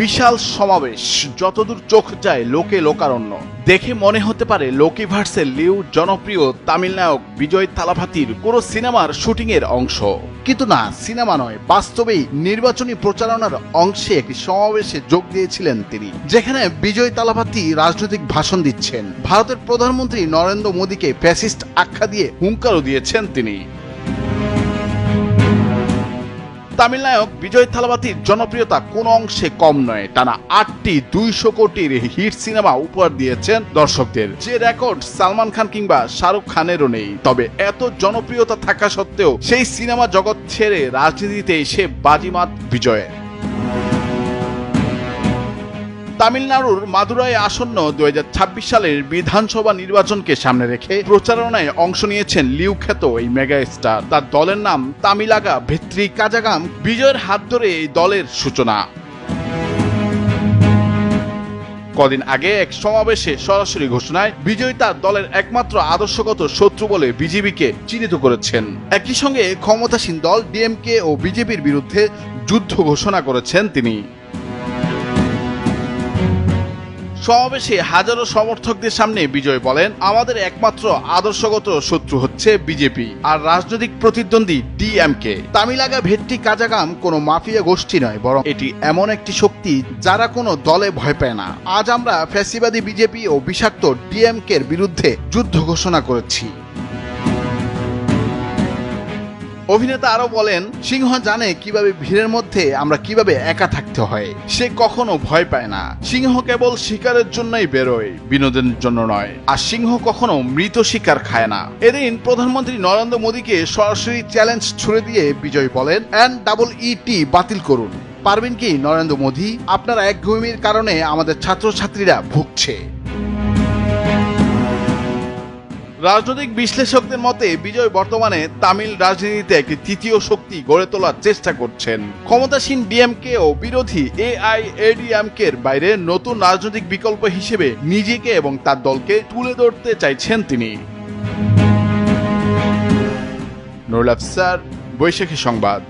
বিশাল সমাবেশ। যতদূর চোখ যায়, লোকে লোকারণ্য। দেখে মনে হতে পারে লোকি ভার্সের লিউ জনপ্রিয় তামিল নায়ক বিজয় তালাভাতির কোনো সিনেমার শুটিং এর অংশ। কিন্তু না, সিনেমা নয়, বাস্তবেই নির্বাচনী প্রচারণার অংশে একটি সমাবেশে যোগ দিয়েছিলেন তিনি, যেখানে বিজয় তালাভাতি রাজনৈতিক ভাষণ দিচ্ছেন। ভারতের প্রধানমন্ত্রী নরেন্দ্র মোদীকে ফ্যাসিস্ট আখ্যা দিয়ে হুঙ্কারও দিয়েছেন তিনি। তামিল নায়ক বিজয় থালাবাতির জনপ্রিয়তা কোন অংশে কম নয়। টানা আটটি দুইশো কোটির হিট সিনেমা উপহার দিয়েছেন দর্শকদের। যে রেকর্ড সালমান খান কিংবা শাহরুখ খানেরও নেই। তবে এত জনপ্রিয়তা থাকা সত্ত্বেও সেই সিনেমা জগৎ ছেড়ে রাজনীতিতে এসে বাজিমাত বিজয়ের। তামিলনাড়ুর মাদুরাই আসন্ন দু হাজার ছাব্বিশ সালের বিধানসভা নির্বাচনকে সামনে রেখে প্রচারণায় অংশ নিয়েছেন লিউ খ্যাত এই মেগা স্টার তার দলের নাম তামিলাগা ভেত্রি কাজাগাম বিজয়ের হাত ধরে এই দলের সূচনা। কদিন আগে এক সমাবেশে সরাসরি ঘোষণায় বিজয়ী তার দলের একমাত্র আদর্শগত শত্রু বলে বিজেপিকে চিহ্নিত করেছেন। একই সঙ্গে ক্ষমতাসীন দল ডিএমকে ও বিজেপির বিরুদ্ধে যুদ্ধ ঘোষণা করেছেন তিনি। সমাবেশে হাজারো সমর্থকদের সামনে বিজয় বলেন, আমাদের একমাত্র আদর্শগত শত্রু হচ্ছে বিজেপি আর রাজনৈতিক প্রতিদ্বন্দ্বী ডিএমকে। তামিলাগা ভেট্টি কাজাগাম কোনো মাফিয়া গোষ্ঠী নয়, বরং এটি এমন একটি শক্তি যারা কোনো দলে ভয় পায় না। আজ আমরা ফ্যাসিবাদী বিজেপি ও বিষাক্ত ডিএমকে এর বিরুদ্ধে যুদ্ধ ঘোষণা করেছি। অভিনেতা আরও বলেন, সিংহ জানে কীভাবে ভিড়ের মধ্যে আমরা কীভাবে একা থাকতে হয়। সে কখনো ভয় পায় না। সিংহ কেবল শিকারের জন্যই বেরোয়, বিনোদনের জন্য নয়। আর সিংহ কখনো মৃত শিকার খায় না। এদিন প্রধানমন্ত্রী নরেন্দ্র মোদীকে সরাসরি চ্যালেঞ্জ ছুড়ে দিয়ে বিজয় বলেন এন ডাবল ইটি বাতিল করুন। পারবেন কি নরেন্দ্র মোদী? আপনার একঘুমির কারণে আমাদের ছাত্রছাত্রীরা ভুগছে। রাজনৈতিক বিশ্লেষকদের মতে, বিজয় বর্তমানে তামিল রাজনীতিতে একটি তৃতীয় শক্তি গড়ে তোলার চেষ্টা করছেন। ক্ষমতাসীন ডিএমকে ও বিরোধী এআইএডিএমকে এর বাইরে নতুন রাজনৈতিক বিকল্প হিসেবে নিজেকে এবং তার দলকে তুলে ধরতে চাইছেন তিনি। নুরুল আফসার, বৈশাখী সংবাদ।